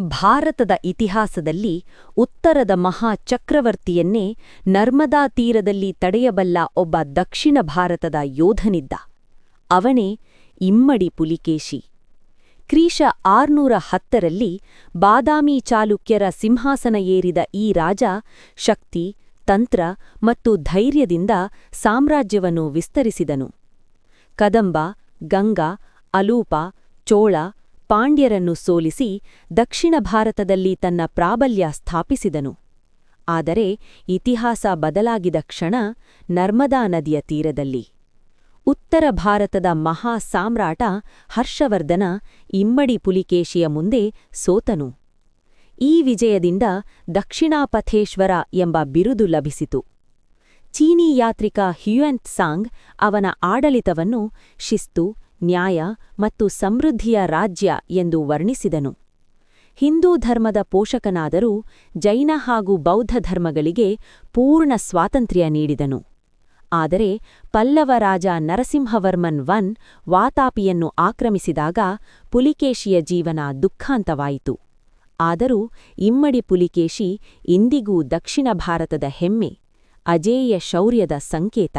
ಭಾರತದ ಇತಿಹಾಸದಲ್ಲಿ ಉತ್ತರದ ಮಹಾ ಚಕ್ರವರ್ತಿಯನ್ನೇ ನರ್ಮದಾ ತೀರದಲ್ಲಿ ತಡೆಯಬಲ್ಲ ಒಬ್ಬ ದಕ್ಷಿಣ ಭಾರತದ ಯೋಧನಿದ್ದ. ಅವನೇ ಇಮ್ಮಡಿ ಪುಲಿಕೇಶಿ. ಕ್ರೀಶ ಆರ್ನೂರ ಹತ್ತರಲ್ಲಿ ಬಾದಾಮಿ ಚಾಲುಕ್ಯರ ಸಿಂಹಾಸನ ಏರಿದ ಈ ರಾಜ ಶಕ್ತಿ, ತಂತ್ರ ಮತ್ತು ಧೈರ್ಯದಿಂದ ಸಾಮ್ರಾಜ್ಯವನ್ನು ವಿಸ್ತರಿಸಿದನು. ಕದಂಬ, ಗಂಗಾ, ಅಲೂಪ, ಚೋಳ ಪಾಂಡ್ಯರನ್ನು ಸೋಲಿಸಿ ದಕ್ಷಿಣ ಭಾರತದಲ್ಲಿ ತನ್ನ ಪ್ರಾಬಲ್ಯ ಸ್ಥಾಪಿಸಿದನು. ಆದರೆ ಇತಿಹಾಸ ಬದಲಾಗಿದ ಕ್ಷಣ ನರ್ಮದಾ ನದಿಯ ತೀರದಲ್ಲಿ. ಉತ್ತರ ಭಾರತದ ಮಹಾ ಸಾಮ್ರಾಟ ಹರ್ಷವರ್ಧನ ಇಮ್ಮಡಿ ಪುಲಿಕೇಶಿಯ ಮುಂದೆ ಸೋತನು. ಈ ವಿಜಯದಿಂದ ದಕ್ಷಿಣಾಪಥೇಶ್ವರ ಎಂಬ ಬಿರುದು ಲಭಿಸಿತು. ಚೀನೀ ಯಾತ್ರಿಕ ಹ್ಯುಯೆನ್ ಸಾಂಗ್ ಅವನ ಆಡಳಿತವನ್ನು ಶಿಸ್ತು ನ್ಯಾಯ ಮತ್ತು ಸಮೃದ್ಧಿಯ ರಾಜ್ಯ ಎಂದು ವರ್ಣಿಸಿದನು. ಹಿಂದೂ ಧರ್ಮದ ಪೋಷಕನಾದರೂ ಜೈನ ಹಾಗೂ ಬೌದ್ಧ ಧರ್ಮಗಳಿಗೆ ಪೂರ್ಣ ಸ್ವಾತಂತ್ರ್ಯ ನೀಡಿದನು. ಆದರೆ ಪಲ್ಲವ ರಾಜ ನರಸಿಂಹವರ್ಮನ್ ವನ್ ವಾತಾಪಿಯನ್ನು ಆಕ್ರಮಿಸಿದಾಗ ಪುಲಿಕೇಶಿಯ ಜೀವನ ದುಃಖಾಂತವಾಯಿತು. ಆದರೂ ಇಮ್ಮಡಿ ಪುಲಿಕೇಶಿ ಇಂದಿಗೂ ದಕ್ಷಿಣ ಭಾರತದ ಹೆಮ್ಮೆ, ಅಜೇಯ ಶೌರ್ಯದ ಸಂಕೇತ.